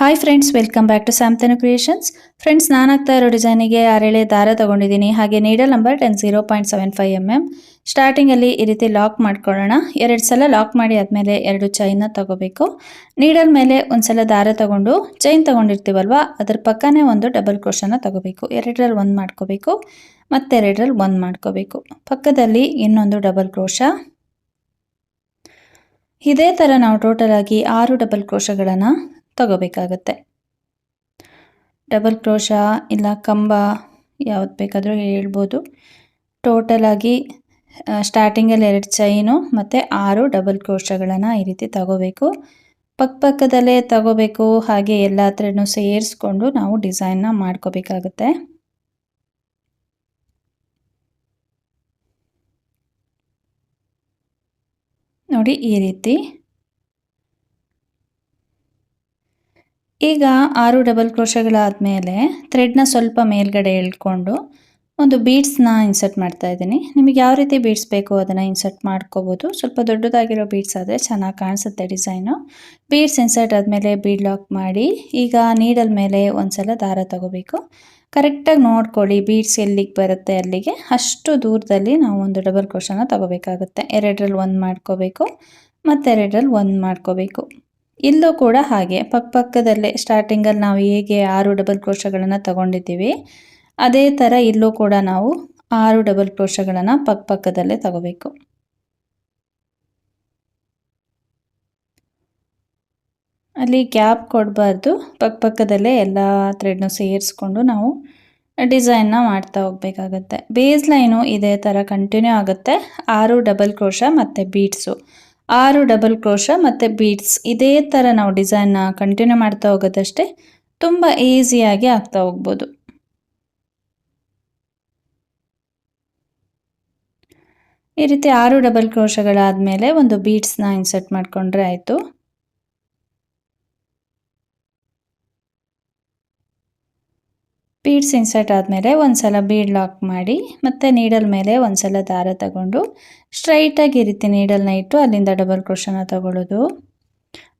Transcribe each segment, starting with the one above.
Hi friends welcome back to Samthanu creations friends ನಾನು ಇರೋ ಡಿಸೈನಿಗೆ ಆರೇಳೆ ದಾರ ತಗೊಂಡಿದ್ದೀನಿ. ಹಾಗೆ needle number ten zero point seven five M M ಸ್ಟಾರ್ಟಿಂಗಲ್ಲಿ ಈ ರೀತಿ ಲಾಕ್ ಮಾಡ್ಕೊಳ್ಳೋಣ. ಎರಡು ಸಲ ಲಾಕ್ ಮಾಡಿ ಆದಮೇಲೆ ಎರಡು ಚೈನ್ನ ತಗೋಬೇಕು. ನೀಡಲ್ ಮೇಲೆ ಒಂದು ಸಲ ದಾರ ತಗೊಂಡು ಚೈನ್ ತೊಗೊಂಡಿರ್ತೀವಲ್ವ, ಅದ್ರ ಪಕ್ಕನೇ ಒಂದು ಡಬಲ್ ಕ್ರೋಶನ ತಗೋಬೇಕು. ಎರಡರಲ್ಲಿ ಒಂದು ಮಾಡ್ಕೋಬೇಕು ಮತ್ತೆರಡರಲ್ಲಿ ಒಂದು ಮಾಡ್ಕೋಬೇಕು. ಪಕ್ಕದಲ್ಲಿ ಇನ್ನೊಂದು ಡಬಲ್ ಕ್ರೋಶ ಇದೇ ಥರ ನಾವು ಟೋಟಲ್ ಆಗಿ ಆರು ಡಬಲ್ ಕ್ರೋಶಗಳನ್ನು ತಗೋಬೇಕಾಗತ್ತೆ. ಡಬಲ್ ಕ್ರೋಶ ಇಲ್ಲ ಕಂಬ ಯಾವ್ದು ಬೇಕಾದರೂ ಹೇಳ್ಬೋದು. ಟೋಟಲ್ ಆಗಿ ಸ್ಟಾರ್ಟಿಂಗಲ್ಲಿ ಎರಡು ಚೈನು ಮತ್ತು ಆರು ಡಬಲ್ ಕ್ರೋಶಗಳನ್ನು ಈ ರೀತಿ ತಗೋಬೇಕು. ಪಕ್ಕಪಕ್ಕದಲ್ಲೇ ತಗೋಬೇಕು, ಹಾಗೆ ಎಲ್ಲ ಹತ್ರನೂ ಸೇರಿಸ್ಕೊಂಡು ನಾವು ಡಿಸೈನ್ನ ಮಾಡ್ಕೋಬೇಕಾಗತ್ತೆ. ನೋಡಿ ಈ ರೀತಿ. ಈಗ ಆರು ಡಬಲ್ ಕ್ರೋಶಗಳಾದಮೇಲೆ ಥ್ರೆಡ್ನ ಸ್ವಲ್ಪ ಮೇಲ್ಗಡೆ ಎಳ್ಕೊಂಡು ಒಂದು ಬೀಡ್ಸ್ನ ಇನ್ಸರ್ಟ್ ಮಾಡ್ತಾ ಇದ್ದೀನಿ. ನಿಮಗೆ ಯಾವ ರೀತಿ ಬೀಡ್ಸ್ ಬೇಕು ಅದನ್ನು ಇನ್ಸರ್ಟ್ ಮಾಡ್ಕೋಬೋದು. ಸ್ವಲ್ಪ ದೊಡ್ಡದಾಗಿರೋ ಬೀಡ್ಸ್ ಆದರೆ ಚೆನ್ನಾಗಿ ಕಾಣಿಸುತ್ತೆ ಡಿಸೈನು ಬೀಡ್ಸ್ ಇನ್ಸರ್ಟ್ ಆದಮೇಲೆ ಬೀಡ್ ಲಾಕ್ ಮಾಡಿ ಈಗ ನೀಡಲ್ ಮೇಲೆ ಒಂದು ಸಲ ದಾರ ತಗೋಬೇಕು. ಕರೆಕ್ಟಾಗಿ ನೋಡ್ಕೊಳ್ಳಿ ಬೀಡ್ಸ್ ಎಲ್ಲಿಗೆ ಬರುತ್ತೆ ಅಲ್ಲಿಗೆ. ಅಷ್ಟು ದೂರದಲ್ಲಿ ನಾವು ಒಂದು ಡಬಲ್ ಕ್ರೋಶನ ತಗೋಬೇಕಾಗುತ್ತೆ. ಎರಡರಲ್ಲಿ ಒಂದು ಮಾಡ್ಕೋಬೇಕು. ಮತ್ತೆರಡರಲ್ಲಿ ಒಂದು ಮಾಡ್ಕೋಬೇಕು. ಇಲ್ಲೂ ಕೂಡ ಹಾಗೆ. ಪಕ್ಕ ಪಕ್ಕದಲ್ಲೇ ಸ್ಟಾರ್ಟಿಂಗಲ್ಲಿ ನಾವು ಹೇಗೆ ಆರು ಡಬಲ್ ಕ್ರೋಶಗಳನ್ನು ತಗೊಂಡಿದ್ದೀವಿ, ಅದೇ ಥರ ಇಲ್ಲೂ ಕೂಡ ನಾವು ಆರು ಡಬಲ್ ಕ್ರೋಶಗಳನ್ನು ಪಕ್ಕ ಪಕ್ಕದಲ್ಲೇ ತಗೋಬೇಕು. ಅಲ್ಲಿ ಗ್ಯಾಪ್ ಕೊಡಬಾರ್ದು. ಪಕ್ಕ ಪಕ್ಕದಲ್ಲೇ ಎಲ್ಲ ಥ್ರೆಡ್ನು ಸೇರಿಸ್ಕೊಂಡು ನಾವು ಡಿಸೈನ್ನ ಮಾಡ್ತಾ ಹೋಗ್ಬೇಕಾಗತ್ತೆ. ಬೇಸ್ ಲೈನು ಇದೇ ಥರ ಕಂಟಿನ್ಯೂ ಆಗುತ್ತೆ. ಆರು ಡಬಲ್ ಕ್ರೋಶ ಮತ್ತು ಬೀಟ್ಸು ಆರು ಡಬಲ್ ಕ್ರೋಶ ಮತ್ತು ಬೀಡ್ಸ್. ಇದೇ ಥರ ನಾವು ಡಿಸೈನ್ನ ಕಂಟಿನ್ಯೂ ಮಾಡ್ತಾ ಹೋಗೋದಷ್ಟೇ ತುಂಬ ಈಸಿಯಾಗಿ ಆಗ್ತಾ ಹೋಗ್ಬೋದು. ಈ ರೀತಿ ಆರು ಡಬಲ್ ಕ್ರೋಶಗಳಾದಮೇಲೆ ಒಂದು ಬೀಡ್ಸ್ನ ಇನ್ಸರ್ಟ್ ಮಾಡಿಕೊಂಡ್ರೆ ಆಯಿತು. ಬೀಡ್ಸ್ ಇನ್ಸರ್ಟ್ ಆದಮೇಲೆ ಒಂದು ಸಲ ಬೀಡ್ ಲಾಕ್ ಮಾಡಿ ಮತ್ತು ನೀಡಲ್ ಮೇಲೆ ಒಂದು ಸಲ ದಾರ ತಗೊಂಡು ಸ್ಟ್ರೈಟಾಗಿ ಈ ರೀತಿ ನೀಡಲ್ನ ಇಟ್ಟು ಅಲ್ಲಿಂದ ಡಬಲ್ ಕ್ರೋಷನ ತಗೊಳ್ಳೋದು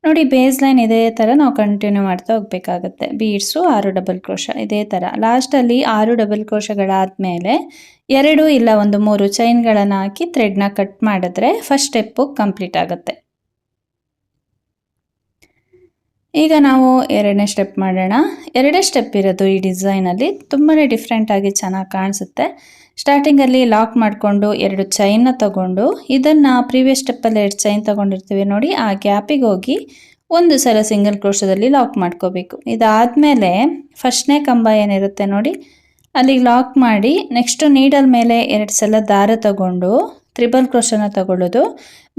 ನೋಡಿ ಬೇಸ್ ಲೈನ್ ಇದೇ ಥರ ನಾವು ಕಂಟಿನ್ಯೂ ಮಾಡ್ತಾ ಹೋಗಬೇಕಾಗುತ್ತೆ. ಬೀಡ್ಸು ಆರು ಡಬಲ್ ಕ್ರೋಶ ಇದೇ ಥರ ಲಾಸ್ಟಲ್ಲಿ ಆರು ಡಬಲ್ ಕ್ರೋಶಗಳಾದಮೇಲೆ ಎರಡು ಇಲ್ಲ ಒಂದು ಮೂರು ಚೈನ್ಗಳನ್ನು ಹಾಕಿ ಥ್ರೆಡ್ನ ಕಟ್ ಮಾಡಿದ್ರೆ ಫಸ್ಟ್ ಸ್ಟೆಪ್ಪು ಕಂಪ್ಲೀಟ್ ಆಗುತ್ತೆ. ಈಗ ನಾವು ಎರಡನೇ ಸ್ಟೆಪ್ ಮಾಡೋಣ. ಎರಡೇ ಸ್ಟೆಪ್ ಇರೋದು ಈ ಡಿಸೈನಲ್ಲಿ ತುಂಬಾ ಡಿಫ್ರೆಂಟಾಗಿ ಚೆನ್ನಾಗಿ ಕಾಣಿಸುತ್ತೆ. ಸ್ಟಾರ್ಟಿಂಗಲ್ಲಿ ಲಾಕ್ ಮಾಡಿಕೊಂಡು ಎರಡು ಚೈನ್ನ ತಗೊಂಡು ಇದನ್ನು ಪ್ರೀವಿಯಸ್ ಸ್ಟೆಪ್ಪಲ್ಲಿ ಎರಡು ಚೈನ್ ತಗೊಂಡಿರ್ತೀವಿ ನೋಡಿ, ಆ ಗ್ಯಾಪಿಗೆ ಹೋಗಿ ಒಂದು ಸಲ ಸಿಂಗಲ್ ಕ್ರೋಶದಲ್ಲಿ ಲಾಕ್ ಮಾಡ್ಕೋಬೇಕು. ಇದಾದಮೇಲೆ ಫಸ್ಟ್ನೇ ಕಂಬ ಏನಿರುತ್ತೆ ನೋಡಿ ಅಲ್ಲಿಗೆ ಲಾಕ್ ಮಾಡಿ ನೆಕ್ಸ್ಟು ನೀಡಲ್ ಮೇಲೆ ಎರಡು ಸಲ ದಾರ ತಗೊಂಡು ತ್ರಿಬಲ್ ಕ್ರೋಶನ ತಗೊಳ್ಳೋದು.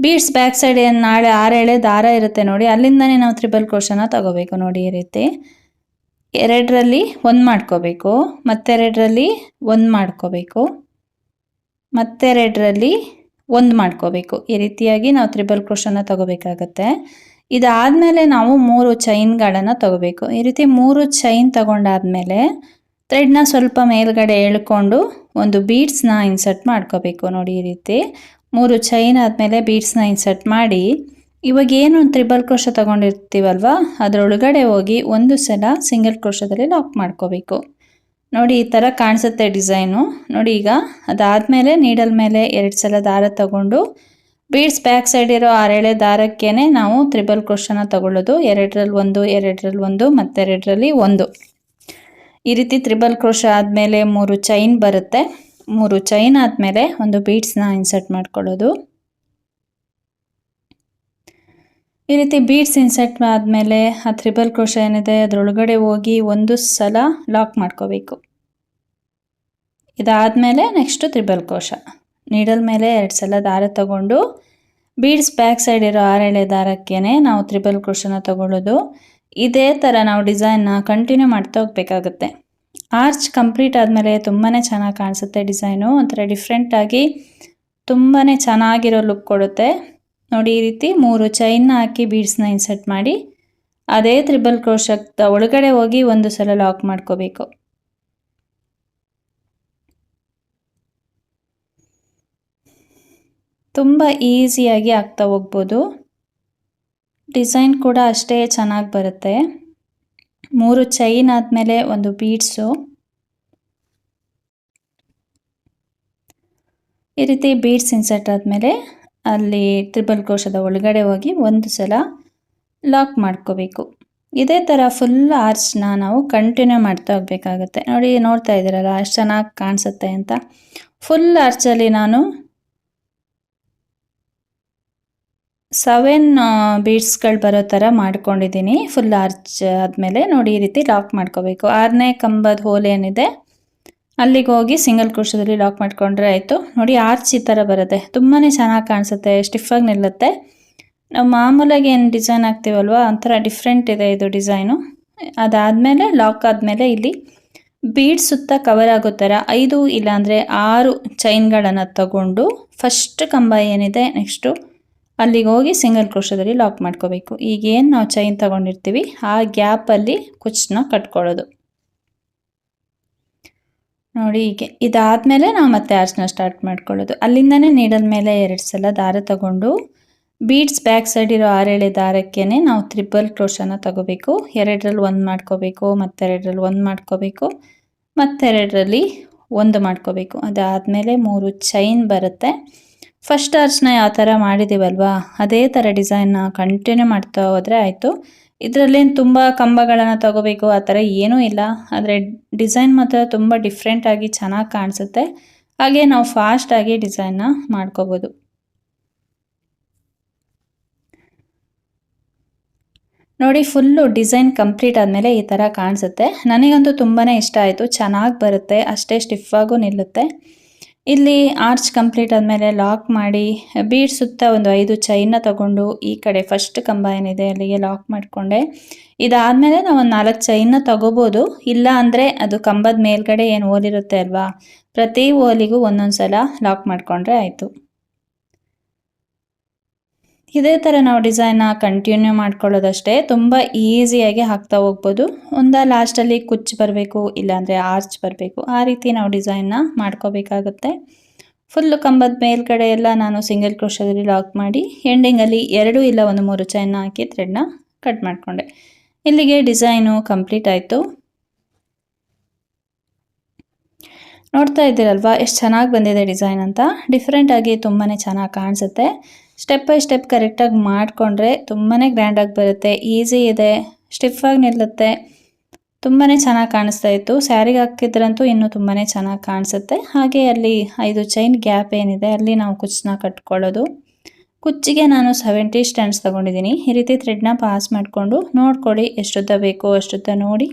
ಬೀಡ್ಸ್ ಬ್ಯಾಕ್ ಸೈಡ್ ಏನು ನಾಳೆ ಆರೇಳೆ ದಾರ ಇರುತ್ತೆ ನೋಡಿ, ಅಲ್ಲಿಂದನೇ ನಾವು ತ್ರಿಬಲ್ ಕ್ರೋಶನ ತಗೋಬೇಕು ನೋಡಿ ಈ ರೀತಿ. ಎರಡರಲ್ಲಿ ಒಂದು ಮಾಡ್ಕೋಬೇಕು, ಮತ್ತೆರಡರಲ್ಲಿ ಒಂದು ಮಾಡ್ಕೋಬೇಕು, ಮತ್ತೆರಡರಲ್ಲಿ ಒಂದು ಮಾಡ್ಕೋಬೇಕು. ಈ ರೀತಿಯಾಗಿ ನಾವು ತ್ರಿಬಲ್ ಕ್ರೋಶನ ತಗೋಬೇಕಾಗತ್ತೆ. ಇದಾದಮೇಲೆ ನಾವು ಮೂರು ಚೈನ್ಗಳನ್ನು ತಗೋಬೇಕು. ಈ ರೀತಿ ಮೂರು ಚೈನ್ ತಗೊಂಡಾದ್ಮೇಲೆ ಥ್ರೆಡ್ನ ಸ್ವಲ್ಪ ಮೇಲ್ಗಡೆ ಎಳ್ಕೊಂಡು ಒಂದು ಬೀಡ್ಸ್ನ ಇನ್ಸರ್ಟ್ ಮಾಡ್ಕೋಬೇಕು ನೋಡಿ ಈ ರೀತಿ. ಮೂರು ಚೈನ್ ಆದಮೇಲೆ ಬೀಡ್ಸ್ನ ಇನ್ಸರ್ಟ್ ಮಾಡಿ. ಇವಾಗ ಏನು ತ್ರಿಬಲ್ ಕ್ರೋಶ ತೊಗೊಂಡಿರ್ತೀವಲ್ವ? ಅದರೊಳಗಡೆ ಹೋಗಿ ಒಂದು ಸಲ ಸಿಂಗಲ್ ಕ್ರೋಶದಲ್ಲಿ ಲಾಕ್ ಮಾಡ್ಕೋಬೇಕು. ನೋಡಿ ಈ ಥರ ಕಾಣಿಸುತ್ತೆ ಡಿಸೈನು. ನೋಡಿ ಈಗ ಅದಾದಮೇಲೆ ನೀಡಲ್ ಮೇಲೆ ಎರಡು ಸಲ ದಾರ ತಗೊಂಡು ಬೀಡ್ಸ್ ಬ್ಯಾಕ್ ಸೈಡ್ ಇರೋ ಆರೇಳೆ ದಾರಕ್ಕೇ ನಾವು ತ್ರಿಬಲ್ ಕ್ರೋಶನ ತಗೊಳ್ಳೋದು. ಎರಡರಲ್ಲಿ ಒಂದು ಎರಡರಲ್ಲಿ ಒಂದು, ಮತ್ತೆರಡರಲ್ಲಿ ಒಂದು. ಈ ರೀತಿ ತ್ರಿಬಲ್ ಕ್ರೋಶ ಆದಮೇಲೆ ಮೂರು ಚೈನ್ ಬರುತ್ತೆ. ಮೂರು ಚೈನ್ ಆದಮೇಲೆ ಒಂದು ಬೀಡ್ಸ್ನ ಇನ್ಸರ್ಟ್ ಮಾಡ್ಕೊಳ್ಳೋದು. ಈ ರೀತಿ ಬೀಡ್ಸ್ ಇನ್ಸರ್ಟ್ ಆದಮೇಲೆ ಆ ತ್ರಿಬಲ್ ಕ್ರೋಶ ಏನಿದೆ ಅದರೊಳಗಡೆ ಹೋಗಿ ಒಂದು ಸಲ ಲಾಕ್ ಮಾಡ್ಕೋಬೇಕು. ಇದಾದಮೇಲೆ ನೆಕ್ಸ್ಟು ತ್ರಿಬಲ್ ಕ್ರೋಶ. ನೀಡಲ್ ಮೇಲೆ ಎರಡು ಸಲ ದಾರ ತಗೊಂಡು ಬೀಡ್ಸ್ ಬ್ಯಾಕ್ ಸೈಡ್ ಇರೋ ಆರೆಳೆ ದಾರಕ್ಕೇ ನಾವು ತ್ರಿಬಲ್ ಕ್ರೋಶನ ತಗೊಳ್ಳೋದು. ಇದೇ ಥರ ನಾವು ಡಿಸೈನ್ನ ಕಂಟಿನ್ಯೂ ಮಾಡ್ತಾ ಹೋಗಬೇಕಾಗುತ್ತೆ. ಆರ್ಚ್ ಕಂಪ್ಲೀಟ್ ಆದಮೇಲೆ ತುಂಬಾ ಚೆನ್ನಾಗಿ ಕಾಣಿಸುತ್ತೆ ಡಿಸೈನು, ಒಂಥರ ಡಿಫ್ರೆಂಟಾಗಿ ತುಂಬಾ ಚೆನ್ನಾಗಿರೋ ಲುಕ್ ಕೊಡುತ್ತೆ. ನೋಡಿ, ಈ ರೀತಿ ಮೂರು ಚೈನ್ನ ಹಾಕಿ ಬೀಡ್ಸ್ನ ಇನ್ಸರ್ಟ್ ಮಾಡಿ, ಅದೇ ತ್ರಿಬಲ್ ಕ್ರೋಶಕ್ತ ಒಳಗಡೆ ಹೋಗಿ ಒಂದು ಸಲ ಲಾಕ್ ಮಾಡ್ಕೋಬೇಕು. ತುಂಬ ಈಸಿಯಾಗಿ ಆಗ್ತಾ ಹೋಗ್ಬೋದು. ಡಿಸೈನ್ ಕೂಡ ಅಷ್ಟೇ ಚೆನ್ನಾಗಿ ಬರುತ್ತೆ. ಮೂರು ಚೈನ್ ಆದಮೇಲೆ ಒಂದು ಬೀಡ್ಸು. ಈ ರೀತಿ ಬೀಡ್ಸ್ ಇನ್ಸರ್ಟ್ ಆದಮೇಲೆ ಅಲ್ಲಿ ತ್ರಿಬಲ್ ಕೋಶದ ಒಳಗಡೆ ಹೋಗಿ ಒಂದು ಸಲ ಲಾಕ್ ಮಾಡ್ಕೋಬೇಕು. ಇದೇ ಥರ ಫುಲ್ ಆರ್ಚ್ನ ನಾವು ಕಂಟಿನ್ಯೂ ಮಾಡ್ತಾ ಹೋಗ್ಬೇಕಾಗತ್ತೆ. ನೋಡಿ, ನೋಡ್ತಾ ಇದ್ದೀರಲ್ಲ, ಅಷ್ಟು ಚೆನ್ನಾಗಿ ಕಾಣಿಸುತ್ತೆ ಅಂತ. ಫುಲ್ ಆರ್ಚಲ್ಲಿ ನಾನು ಸೆವೆನ್ ಬೀಡ್ಸ್ಗಳು ಬರೋ ಥರ ಮಾಡ್ಕೊಂಡಿದ್ದೀನಿ. ಫುಲ್ ಆರ್ಚ್ ಆದಮೇಲೆ ನೋಡಿ ಈ ರೀತಿ ಲಾಕ್ ಮಾಡ್ಕೋಬೇಕು. ಆರನೇ ಕಂಬದ ಹೋಲ್ ಏನಿದೆ, ಅಲ್ಲಿಗೆ ಹೋಗಿ ಸಿಂಗಲ್ ಕ್ರೋಶದಲ್ಲಿ ಲಾಕ್ ಮಾಡ್ಕೊಂಡ್ರೆ ಆಯಿತು. ನೋಡಿ ಆರ್ಚ್ ಈ ಥರ ಬರುತ್ತೆ. ತುಂಬಾ ಚೆನ್ನಾಗಿ ಕಾಣಿಸುತ್ತೆ ಸ್ಟಿಫಾಗಿ ನಿಲ್ಲುತ್ತೆ. ನಾವು ಮಾಮೂಲಾಗಿ ಏನು ಡಿಸೈನ್ ಹಾಕ್ತೀವಲ್ವ, ಒಂಥರ ಡಿಫ್ರೆಂಟ್ ಇದೆ ಇದು ಡಿಸೈನು ಅದಾದಮೇಲೆ ಲಾಕ್ ಆದಮೇಲೆ ಇಲ್ಲಿ ಬೀಡ್ ಸುತ್ತ ಕವರ್ ಆಗೋ ಥರ ಐದು ಇಲ್ಲಾಂದರೆ ಆರು ಚೈನ್ಗಳನ್ನು ತಗೊಂಡು ಫಸ್ಟ್ ಕಂಬ ಏನಿದೆ ನೆಕ್ಸ್ಟು ಅಲ್ಲಿಗೆ ಹೋಗಿ ಸಿಂಗಲ್ ಕ್ರೋಶದಲ್ಲಿ ಲಾಕ್ ಮಾಡ್ಕೋಬೇಕು. ಈಗೇನು ನಾವು ಚೈನ್ ತಗೊಂಡಿರ್ತೀವಿ, ಆ ಗ್ಯಾಪಲ್ಲಿ ಕುಚ್ಚನ್ನ ಕಟ್ಕೊಳ್ಳೋದು. ನೋಡಿ ಹೀಗೆ. ಇದಾದಮೇಲೆ ನಾವು ಮತ್ತೆ ಆರ್ಚ್ನ ಸ್ಟಾರ್ಟ್ ಮಾಡ್ಕೊಳ್ಳೋದು. ಅಲ್ಲಿಂದನೇ ನೀಡಲ್ ಮೇಲೆ ಎರಡು ಸಲ ದಾರ ತಗೊಂಡು, ಬೀಡ್ಸ್ ಬ್ಯಾಕ್ ಸೈಡ್ ಇರೋ ಆರೇಳೆ ದಾರಕ್ಕೇ ನಾವು ತ್ರಿಬಲ್ ಕ್ರೋಶನ ತಗೋಬೇಕು. ಎರಡರಲ್ಲಿ ಒಂದು ಮಾಡ್ಕೋಬೇಕು, ಮತ್ತೆರಡರಲ್ಲಿ ಒಂದು ಮಾಡ್ಕೋಬೇಕು, ಮತ್ತೆರಡರಲ್ಲಿ ಒಂದು ಮಾಡ್ಕೋಬೇಕು. ಅದಾದಮೇಲೆ ಮೂರು ಚೈನ್ ಬರುತ್ತೆ. ಫಸ್ಟ್ ಆರ್ಚ್ನ ಯಾವ ಥರ ಮಾಡಿದ್ದೀವಲ್ವಾ ಅದೇ ಥರ ಡಿಸೈನ್ನ ಕಂಟಿನ್ಯೂ ಮಾಡ್ತಾ ಹೋದರೆ ಆಯಿತು. ಇದರಲ್ಲೇನು ತುಂಬ ಕಂಬಗಳನ್ನು ತಗೋಬೇಕು, ಆ ಥರ ಏನೂ ಇಲ್ಲ. ಆದರೆ ಡಿಸೈನ್ ಮಾತ್ರ ತುಂಬ ಡಿಫ್ರೆಂಟಾಗಿ ಚೆನ್ನಾಗಿ ಕಾಣಿಸುತ್ತೆ. ಹಾಗೆ ನಾವು ಫಾಸ್ಟಾಗಿ ಡಿಸೈನ್ನ ಮಾಡ್ಕೋಬೋದು. ನೋಡಿ ಫುಲ್ಲು ಡಿಸೈನ್ ಕಂಪ್ಲೀಟ್ ಆದಮೇಲೆ ಈ ಥರ ಕಾಣಿಸುತ್ತೆ. ನನಗಂತೂ ತುಂಬಾ ಇಷ್ಟ ಆಯಿತು. ಚೆನ್ನಾಗಿ ಬರುತ್ತೆ. ಅಷ್ಟೇ ಸ್ಟಿಫಾಗೂ ನಿಲ್ಲುತ್ತೆ. ಇಲ್ಲಿ ಆರ್ಚ್ ಕಂಪ್ಲೀಟ್ ಆದಮೇಲೆ ಲಾಕ್ ಮಾಡಿ ಬೀಡ್ ಸುತ್ತ ಒಂದು ಐದು ಚೈನ್ನ ತಗೊಂಡು ಈ ಕಡೆ ಫಸ್ಟ್ ಕಂಬ ಏನಿದೆ ಅಲ್ಲಿಗೆ ಲಾಕ್ ಮಾಡಿಕೊಂಡೆ. ಇದಾದಮೇಲೆ ನಾವು ಒಂದು ನಾಲ್ಕು ಚೈನ್ನ ತಗೋಬೋದು. ಇಲ್ಲ ಅಂದರೆ ಅದು ಕಂಬದ ಮೇಲ್ಗಡೆ ಏನು ಓಲಿರುತ್ತೆ ಅಲ್ವಾ? ಪ್ರತಿ ಓಲಿಗೂ ಒಂದೊಂದು ಸಲ ಲಾಕ್ ಮಾಡಿಕೊಂಡ್ರೆ ಆಯಿತು. ಇದೇ ಥರ ನಾವು ಡಿಸೈನ್ನ ಕಂಟಿನ್ಯೂ ಮಾಡ್ಕೊಳ್ಳೋದಷ್ಟೇ ತುಂಬ ಈಸಿಯಾಗಿ ಹಾಕ್ತಾ ಹೋಗ್ಬೋದು. ಒಂದ ಲಾಸ್ಟಲ್ಲಿ ಕುಚ್ಚು ಬರಬೇಕು, ಇಲ್ಲಾಂದರೆ ಆರ್ಚ್ ಬರಬೇಕು, ಆ ರೀತಿ ನಾವು ಡಿಸೈನ್ನ ಮಾಡ್ಕೋಬೇಕಾಗುತ್ತೆ. ಫುಲ್ಲು ಕಂಬದ ಮೇಲ್ಗಡೆ ಎಲ್ಲ ನಾನು ಸಿಂಗಲ್ ಕ್ರೋಶದಲ್ಲಿ ಲಾಕ್ ಮಾಡಿ ಎಂಡಿಂಗಲ್ಲಿ ಎರಡು ಇಲ್ಲ ಒಂದು ಮೂರು ಚೈನ್ನ ಹಾಕಿ ಥ್ರೆಡ್ನ ಕಟ್ ಮಾಡಿಕೊಂಡೆ. ಇಲ್ಲಿಗೆ ಡಿಸೈನು ಕಂಪ್ಲೀಟ್ ಆಯಿತು. ನೋಡ್ತಾ ಇದ್ದೀರಲ್ವಾ, ಎಷ್ಟು ಚೆನ್ನಾಗಿ ಬಂದಿದೆ ಡಿಸೈನ್ ಅಂತ? ಡಿಫ್ರೆಂಟಾಗಿ ತುಂಬಾ ಚೆನ್ನಾಗಿ ಕಾಣಿಸುತ್ತೆ. ಸ್ಟೆಪ್ ಬೈ ಸ್ಟೆಪ್ ಕರೆಕ್ಟಾಗಿ ಮಾಡಿಕೊಂಡ್ರೆ ತುಂಬಾ ಗ್ರ್ಯಾಂಡಾಗಿ ಬರುತ್ತೆ ಈಸಿ ಇದೆ ಸ್ಟಿಫಾಗಿ ನಿಲ್ಲುತ್ತೆ ತುಂಬಾ ಚೆನ್ನಾಗಿ ಕಾಣಿಸ್ತಾ ಇತ್ತು. ಸ್ಯಾರಿಗೆ ಹಾಕಿದ್ರಂತೂ ಇನ್ನೂ ತುಂಬಾ ಚೆನ್ನಾಗಿ ಕಾಣಿಸುತ್ತೆ. ಹಾಗೆ ಅಲ್ಲಿ ಐದು ಚೈನ್ ಗ್ಯಾಪ್ ಏನಿದೆ, ಅಲ್ಲಿ ನಾವು ಕುಚ್ಚನ್ನ ಕಟ್ಕೊಳ್ಳೋದು. ಕುಚ್ಚಿಗೆ ನಾನು ಸೆವೆಂಟಿ ಸ್ಟ್ಯಾಂಡ್ಸ್ ತೊಗೊಂಡಿದ್ದೀನಿ. ಈ ರೀತಿ ಥ್ರೆಡ್ನ ಪಾಸ್ ಮಾಡಿಕೊಂಡು ನೋಡ್ಕೊಳ್ಳಿ ಎಷ್ಟುದ್ದ ಬೇಕೋ, ಅಷ್ಟುದ್ದ ನೋಡಿ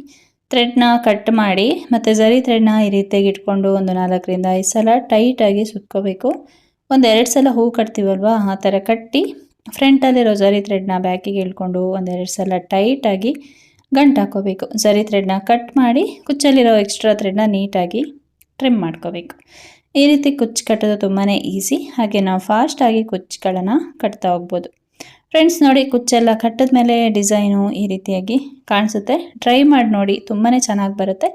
ಥ್ರೆಡ್ನ ಕಟ್ ಮಾಡಿ, ಮತ್ತು ಝರಿ ಥ್ರೆಡ್ನ ಈ ರೀತಿಯಾಗಿ ಇಟ್ಕೊಂಡು ಒಂದು ನಾಲ್ಕರಿಂದ ಐದು ಸಲ ಟೈಟಾಗಿ ಸುತ್ಕೋಬೇಕು. ಒಂದು ಎರಡು ಸಲ ಹೂ ಕಟ್ತೀವಲ್ವ? ಆ ಥರ ಕಟ್ಟಿ ಫ್ರಂಟಲ್ಲಿರೋ ಝರಿ ಥ್ರೆಡ್ನ ಬ್ಯಾಕಿಗೆ ಇಳ್ಕೊಂಡು ಒಂದೆರಡು ಸಲ ಟೈಟಾಗಿ ಗಂಟು ಹಾಕೋಬೇಕು. ಝರಿ ಥ್ರೆಡ್ನ ಕಟ್ ಮಾಡಿ ಕುಚ್ಚಲ್ಲಿರೋ ಎಕ್ಸ್ಟ್ರಾ ಥ್ರೆಡ್ನ ನೀಟಾಗಿ ಟ್ರಿಮ್ ಮಾಡ್ಕೋಬೇಕು. ಈ ರೀತಿ ಕುಚ್ಚು ಕಟ್ಟೋದು ತುಂಬಾ ಈಸಿ ಹಾಗೆ ನಾವು ಫಾಸ್ಟಾಗಿ ಕುಚ್ಚುಗಳನ್ನು ಕಟ್ತಾ ಹೋಗ್ಬೋದು. ಫ್ರೆಂಡ್ಸ್ ನೋಡಿ ಕುಚ್ಚೆಲ್ಲ ಕಟ್ಟಿದ ಮೇಲೆ ಡಿಸೈನು ಈ ರೀತಿಯಾಗಿ ಕಾಣಿಸುತ್ತೆ. ಟ್ರೈ ಮಾಡಿ ನೋಡಿ ತುಂಬಾ ಚೆನ್ನಾಗಿ ಬರುತ್ತೆ.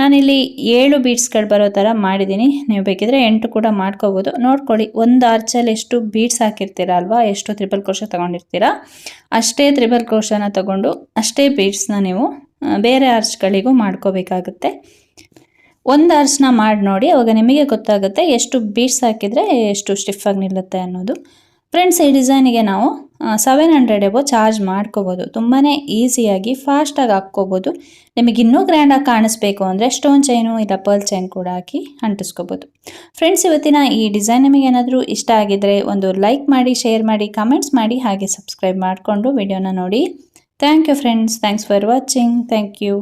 ನಾನಿಲ್ಲಿ ಏಳು ಬೀಡ್ಸ್ಗಳು ಬರೋ ಥರ ಮಾಡಿದ್ದೀನಿ. ನೀವು ಬೇಕಿದ್ರೆ ಎಂಟು ಕೂಡ ಮಾಡ್ಕೋಬೋದು. ನೋಡ್ಕೊಳ್ಳಿ, ಒಂದು ಆರ್ಚಲ್ಲಿ ಎಷ್ಟು ಬೀಡ್ಸ್ ಹಾಕಿರ್ತೀರ ಅಲ್ವಾ? ಎಷ್ಟು ತ್ರಿಬಲ್ ಕ್ರೋಶ ತೊಗೊಂಡಿರ್ತೀರ? ಅಷ್ಟೇ ತ್ರಿಬಲ್ ಕ್ರೋಶನ ತಗೊಂಡು ಅಷ್ಟೇ ಬೀಡ್ಸ್ನ ನೀವು ಬೇರೆ ಆರ್ಚ್ಗಳಿಗೂ ಮಾಡ್ಕೋಬೇಕಾಗುತ್ತೆ. ಒಂದು ಆರ್ಚ್ನ ಮಾಡಿ ನೋಡಿ, ಅವಾಗ ನಿಮಗೆ ಗೊತ್ತಾಗುತ್ತೆ ಎಷ್ಟು ಬೀಡ್ಸ್ ಹಾಕಿದರೆ ಎಷ್ಟು ಸ್ಟಿಫಾಗಿ ನಿಲ್ಲುತ್ತೆ ಅನ್ನೋದು. ಫ್ರೆಂಡ್ಸ್ ಈ ಡಿಸೈನಿಗೆ ನಾವು ಸೆವೆನ್ ಹಂಡ್ರೆಡ್ ಎಬೋ ಚಾರ್ಜ್ ಮಾಡ್ಕೋಬೋದು. ತುಂಬಾ ಈಸಿಯಾಗಿ ಫಾಸ್ಟಾಗಿ ಹಾಕ್ಕೋಬೋದು. ನಿಮಗೆ ಇನ್ನೂ ಗ್ರ್ಯಾಂಡಾಗಿ ಕಾಣಿಸ್ಬೇಕು ಅಂದರೆ ಸ್ಟೋನ್ ಚೈನು ಇಲ್ಲ ಪರ್ಲ್ ಚೈನ್ ಕೂಡ ಹಾಕಿ ಅಂಟಿಸ್ಕೋಬೋದು. ಫ್ರೆಂಡ್ಸ್ ಇವತ್ತಿನ ಈ ಡಿಸೈನ್ ನಿಮಗೆ ಏನಾದರೂ ಇಷ್ಟ ಆಗಿದ್ದರೆ ಒಂದು ಲೈಕ್ ಮಾಡಿ ಶೇರ್ ಮಾಡಿ ಕಮೆಂಟ್ಸ್ ಮಾಡಿ, ಹಾಗೆ ಸಬ್ಸ್ಕ್ರೈಬ್ ಮಾಡಿಕೊಂಡು ವಿಡಿಯೋನ ನೋಡಿ. Thank you friends thanks for watching thank you